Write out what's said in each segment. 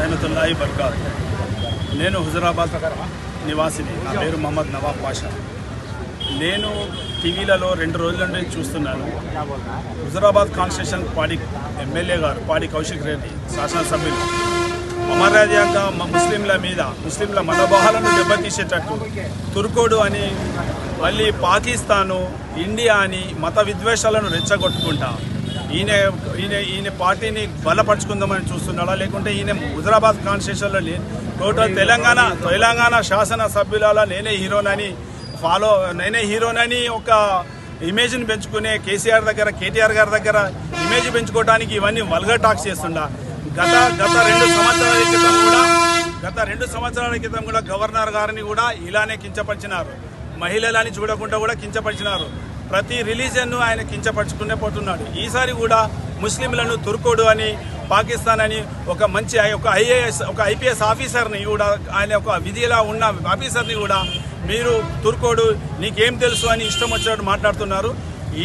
రహమతుల్లాహి బర్కాత్. నేను హుజరాబాద్ నివాసిని. నా పేరు మహమ్మద్ నవాబ్ పాషా నేను టీవీలలో రెండు రోజుల నుండి చూస్తున్నాను. హుజరాబాద్ కాన్స్టిట్యూషన్ పాడి ఎమ్మెల్యే గారు పాడి కౌశిక్ రెడ్డి శాసనసభ్యులు. అమర్యాదగా ముస్లింల మీద ముస్లింల మనోభావాలను దెబ్బతీసేటట్టు తుర్కోడు అని మళ్ళీ పాకిస్తాను ఇండియా అని మత విద్వేషాలను రెచ్చగొట్టుకుంటా ఈయన ఈయన ఈయన పార్టీని బలపరుచుకుందామని చూస్తున్నాడా? లేకుంటే ఈయన హుజరాబాద్ కాన్స్టిట్యూషన్లో లే- టోటల్ తెలంగాణ తెలంగాణ శాసనసభ్యులలో నేనే హీరోనని ఫాలో నేనే హీరోనని ఒక ఇమేజ్ని పెంచుకునే కేసీఆర్ దగ్గర కేటీఆర్ గారి దగ్గర ఇమేజ్ పెంచుకోవడానికి ఇవన్నీ వల్గర్ టాక్స్ చేస్తుండా. గత గత రెండు సంవత్సరాల క్రితం కూడా గత రెండు సంవత్సరాల క్రితం కూడా గవర్నర్ గారిని కూడా ఇలానే కించపరిచినారు. మహిళలని చూడకుండా కూడా కించపరిచినారు. ప్రతి రిలీజన్ను ఆయన కించపరుచుకునే పోతున్నాడు. ఈసారి కూడా ముస్లింలను తుర్కోడు అని పాకిస్తాన్ అని ఒక మంచి ఒక ఐఏఎస్ ఒక ఐపీఎస్ ఆఫీసర్ని కూడా ఆయన ఒక విధిలా ఉన్న ఆఫీసర్ని కూడా మీరు తుర్కోడు నీకేం తెలుసు అని ఇష్టం వచ్చినట్టు మాట్లాడుతున్నారు.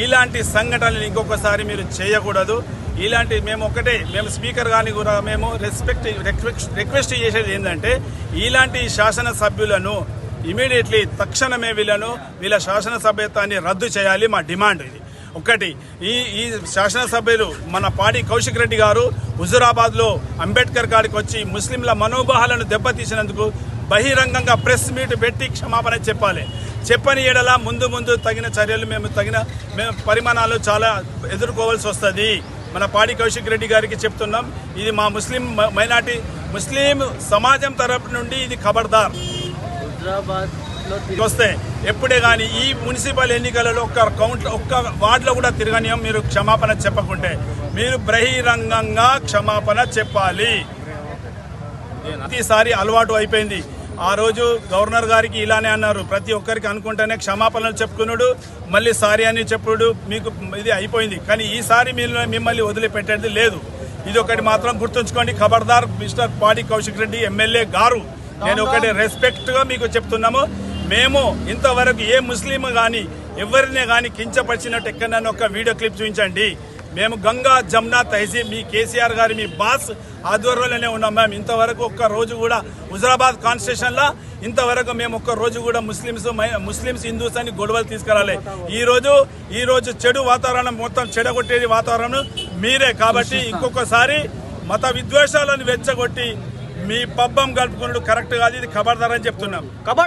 ఇలాంటి సంఘటనలు ఇంకొకసారి మీరు చేయకూడదు. ఇలాంటి మేము ఒకటే మేము స్పీకర్ గాని కూడా మేము రెస్పెక్ట్ రిక్వెస్ట్ రిక్వెస్ట్ చేసేది ఏంటంటే ఇలాంటి శాసనసభ్యులను ఇమీడియట్లీ తక్షణమే వీళ్ళను వీళ్ళ శాసనసభ్యత్వాన్ని రద్దు చేయాలి మా డిమాండ్ ఇది. ఒకటి ఈ ఈ శాసనసభ్యులు మన పాడి కౌశిక్ రెడ్డి గారు హుజురాబాద్లో అంబేద్కర్ గారికి వచ్చి ముస్లింల మనోభావాలను దెబ్బతీసినందుకు బహిరంగంగా ప్రెస్ మీట్ పెట్టి క్షమాపణ చెప్పాలి. చెప్పని ఏడల ముందు ముందు తగిన చర్యలు మేము తగిన మేము పరిమాణాలు చాలా ఎదుర్కోవాల్సి వస్తుంది. మన పాడి కౌశిక్ రెడ్డి గారికి చెప్తున్నాం ఇది మా ముస్లిం మ- మైనార్టీ ముస్లిం సమాజం తరపు నుండి ఇది ఖబర్దార్. హైదరాబాద్లో వస్తే ఎప్పుడే కానీ ఈ మున్సిపల్ ఎన్నికలలో ఒక్క కౌంట్ ఒక్క వార్డులో కూడా తిరగనీయం మీరు క్షమాపణ చెప్పకుంటే. మీరు బహిరంగంగా క్షమాపణ చెప్పాలి. ప్రతిసారి అలవాటు అయిపోయింది. ఆ రోజు గవర్నర్ గారికి ఇలానే అన్నారు. ప్రతి ఒక్కరికి అనుకుంటేనే క్షమాపణలు చెప్పుకున్నాడు మళ్ళీ సారీ అని చెప్పుడు. మీకు ఇది అయిపోయింది. కానీ ఈసారి మీరు మిమ్మల్ని వదిలిపెట్టేది లేదు. ఇది ఒకటి మాత్రం గుర్తుంచుకోండి. ఖబర్దార్ మిస్టర్ పాడి కౌశిక్ రెడ్డి ఎమ్మెల్యే గారు నేను ఒకటి రెస్పెక్ట్గా మీకు చెప్తున్నాము. మేము ఇంతవరకు ఏ ముస్లిం కానీ ఎవరినే కానీ కించపరిచినట్టు ఎక్కడైనా ఒక వీడియో క్లిప్ చూపించండి. మేము గంగా జమునా తహసీల్ మీ కేసీఆర్ గారి మీ బాస్ ఆధ్వర్యంలోనే ఉన్నాం మేము ఇంతవరకు ఒక్క రోజు కూడా హుజరాబాద్ కాన్స్టిట్యూషన్లో ఇంతవరకు మేము ఒక్క రోజు కూడా ముస్లిమ్స్ ముస్లిమ్స్ హిందూస్ అని గొడవలు తీసుకురాలే. ఈరోజు ఈరోజు చెడు వాతావరణం మొత్తం చెడగొట్టేది వాతావరణం మీరే. కాబట్టి ఇంకొకసారి మత విద్వేషాలను వెచ్చగొట్టి మీ పబ్బం గడుపుకున్నాడు కరెక్ట్ కాదు ఇది ఖబర్దార్ అని చెప్తున్నాం. కబర్